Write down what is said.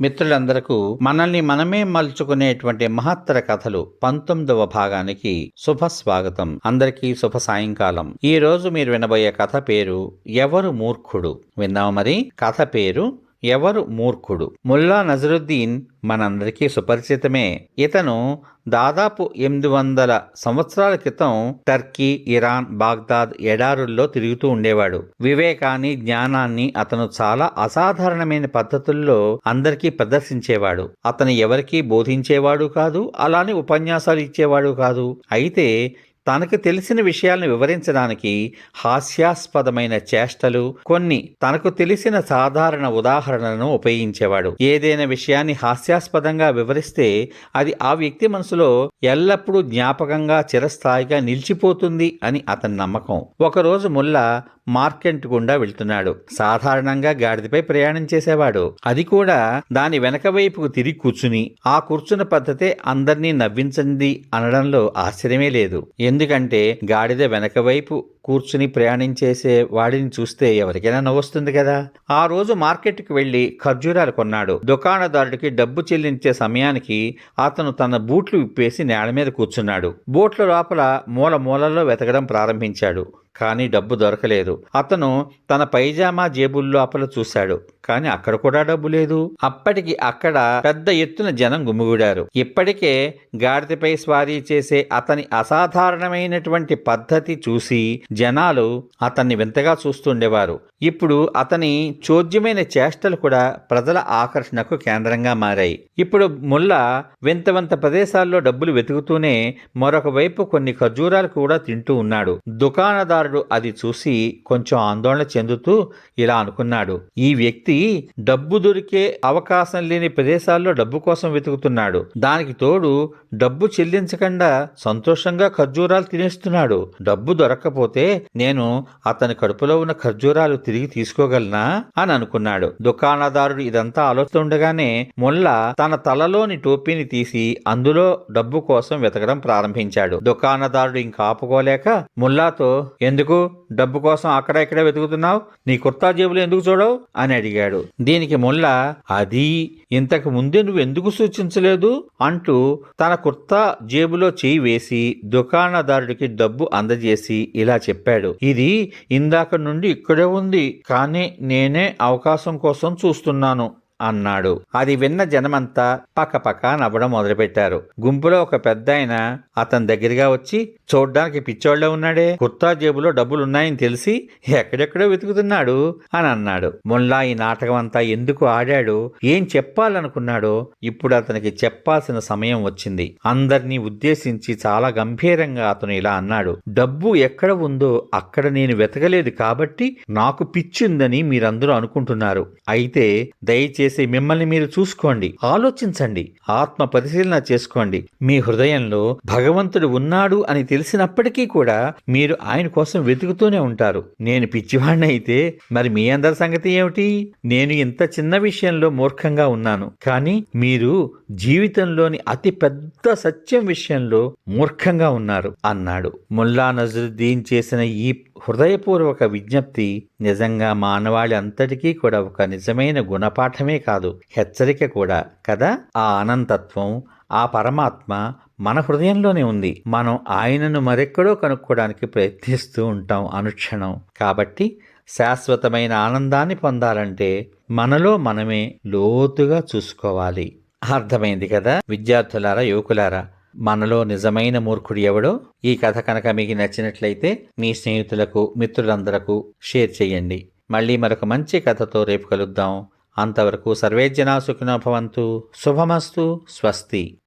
మిత్రులందరకు మనల్ని మనమే మలుచుకునేటువంటి మహత్తర కథలు పంతొమ్మిదవ భాగానికి శుభ స్వాగతం. అందరికీ శుభ సాయంకాలం. ఈ రోజు మీరు వినబోయే కథ పేరు ఎవరు మూర్ఖుడు? విన్నావు మరి. కథ పేరు ఎవరు మూర్ఖుడు? ముల్లా నజరుద్దీన్ మనందరికీ సుపరిచితమే. ఇతను దాదాపు ఎనిమిది వందల సంవత్సరాల క్రితం టర్కీ ఇరాన్ బాగ్దాద్ ఎడారుల్లో తిరుగుతూ ఉండేవాడు. వివేకాన్ని జ్ఞానాన్ని అతను చాలా అసాధారణమైన పద్ధతుల్లో అందరికీ ప్రదర్శించేవాడు. అతను ఎవరికీ బోధించేవాడు కాదు అలానే ఉపన్యాసాలు ఇచ్చేవాడు కాదు. అయితే తనకు తెలిసిన విషయాలను వివరించడానికి హాస్యాస్పదమైన చేష్టలు కొన్ని తనకు తెలిసిన సాధారణ ఉదాహరణలను ఉపయోగించేవాడు. ఏదైనా విషయాన్ని హాస్యాస్పదంగా వివరిస్తే అది ఆ వ్యక్తి మనసులో ఎల్లప్పుడూ జ్ఞాపకంగా చిరస్థాయిగా నిలిచిపోతుంది అని అతని నమ్మకం. ఒకరోజు ముల్లా మార్కెట్ గుండా వెళ్తున్నాడు. సాధారణంగా గాడిదపై ప్రయాణం చేసేవాడు. అది కూడా దాని వెనక వైపుకు తిరిగి కూర్చుని ఆ కూర్చున్న పద్ధతే అందరినీ నవ్వించండి అనడంలో ఆశ్చర్యమే లేదు. ఎందుకంటే గాడిద వెనక వైపు కూర్చుని ప్రయాణించేసే వాడిని చూస్తే ఎవరికైనా నవ్వొస్తుంది కదా. ఆ రోజు మార్కెట్కి వెళ్ళి ఖర్జూరాలు కొన్నాడు. దుకాణదారుడికి డబ్బు చెల్లించే సమయానికి అతను తన బూట్లు విప్పేసి నేల మీద కూర్చున్నాడు. బూట్ల లోపల మూల మూలల్లో వెతకడం ప్రారంభించాడు. కానీ డబ్బు దొరకలేదు. అతను తన పైజామా జేబుల్లో లోపల చూశాడు. కానీ అక్కడ కూడా డబ్బు లేదు. అప్పటికి అక్కడ పెద్ద ఎత్తున జనం గుమిగూడారు. ఇప్పటికే గాడిదపై స్వారీ చేసే అతని అసాధారణమైనటువంటి పద్ధతి చూసి జనాలు అతన్ని వింతగా చూస్తుండేవారు. ఇప్పుడు అతని చోద్యమైన చేష్టలు కూడా ప్రజల ఆకర్షణకు కేంద్రంగా మారాయి. ఇప్పుడు ముల్లా వింత వింత ప్రదేశాల్లో డబ్బులు వెతుకుతూనే మరొక వైపు కొన్ని ఖర్జూరాలు కూడా తింటూ ఉన్నాడు. దుకాణదారు దుకాణదారుడు అది చూసి కొంచెం ఆందోళన చెందుతూ ఇలా అనుకున్నాడు. ఈ వ్యక్తి డబ్బు దొరికే అవకాశం లేని ప్రదేశాల్లో డబ్బు కోసం వెతుకుతున్నాడు. దానికి తోడు డబ్బు చెల్లించకుండా సంతోషంగా ఖర్జూరాలు తినేస్తున్నాడు. డబ్బు దొరక్కపోతే నేను అతని కడుపులో ఉన్న ఖర్జూరాలు తిరిగి తీసుకోగలనా? అని అనుకున్నాడు. దుకాణదారుడు ఇదంతా ఆలోచిస్తుండగానే ముల్లా తన తలలోని టోపీని తీసి అందులో డబ్బు కోసం వెతకడం ప్రారంభించాడు. దుకాణదారుడు ఇంకా ఆపుకోలేక ముల్లాతో ఎందుకు? డబ్బు కోసం అక్కడ ఇక్కడ వెతుకుతున్నావు? నీ కుర్తా జేబులు ఎందుకు చూడవు? అని అడిగాడు. దీనికి ముల్లా అది ఇంతకు ముందే నువ్వు ఎందుకు సూచించలేదు? అంటూ తన కుర్తా జేబులో చేయి వేసి దుకాణదారుడికి డబ్బు అందజేసి ఇలా చెప్పాడు. ఇది ఇందాక నుండి ఇక్కడే ఉంది కానీ నేనే అవకాశం కోసం చూస్తున్నాను. అన్నాడు. అది విన్న జనమంతా పక్కపక్క నవ్వడం మొదలుపెట్టారు. గుంపులో ఒక పెద్ద ఆయన అతని దగ్గరగా వచ్చి చూడ్డానికి పిచ్చోళ్ళ ఉన్నాడే. కుర్తా జేబులో డబ్బులున్నాయని తెలిసి ఎక్కడెక్కడో వెతుకుతున్నాడు అని అన్నాడు. ముల్లా ఈ నాటకం అంతా ఎందుకు ఆడాడు? ఏం చెప్పాలనుకున్నాడో? ఇప్పుడు అతనికి చెప్పాల్సిన సమయం వచ్చింది. అందరినీ ఉద్దేశించి చాలా గంభీరంగా అతను ఇలా అన్నాడు. డబ్బు ఎక్కడ ఉందో అక్కడ నేను వెతకలేదు కాబట్టి నాకు పిచ్చిందని మీరందరూ అనుకుంటున్నారు. అయితే దయచేసి మిమ్మల్ని మీరు చూసుకోండి. ఆలోచించండి. ఆత్మ పరిశీలన చేసుకోండి. మీ హృదయంలో భగవంతుడు ఉన్నాడు అని తెలిసినప్పటికీ కూడా మీరు ఆయన కోసం వెతుకుతూనే ఉంటారు. నేను పిచ్చివాణ్ణి అయితే మరి మీ అందరి సంగతి ఏమిటి? నేను ఇంత చిన్న విషయంలో మూర్ఖంగా ఉన్నాను. కానీ మీరు జీవితంలోని అతి పెద్ద సత్యం విషయంలో మూర్ఖంగా ఉన్నారు అన్నాడు. ముల్లా నజరుద్దీన్ చేసిన ఈ హృదయపూర్వక విజ్ఞప్తి నిజంగా మానవాళి అంతటికీ కూడా ఒక నిజమైన గుణపాఠమే కాదు హెచ్చరిక కూడా. కదా? ఆ అనంతత్వం ఆ పరమాత్మ మన హృదయంలోనే ఉంది. మనం ఆయనను మరెక్కడో కనుక్కోవడానికి ప్రయత్నిస్తూ ఉంటాం అనుక్షణం. కాబట్టి శాశ్వతమైన ఆనందాన్ని పొందాలంటే మనలో మనమే లోతుగా చూసుకోవాలి. అర్థమైంది కదా? విద్యార్థులారా యువకులారా మనలో నిజమైన మూర్ఖుడు ఎవడో ఈ కథ కనుక మీకు నచ్చినట్లయితే మీ స్నేహితులకు మిత్రులందరకు షేర్ చేయండి. మళ్ళీ మరొక మంచి కథతో రేపు కలుద్దాం. అంతవరకు సర్వేజ్జనా సుఖినోభవంతు శుభమస్తు. స్వస్తి.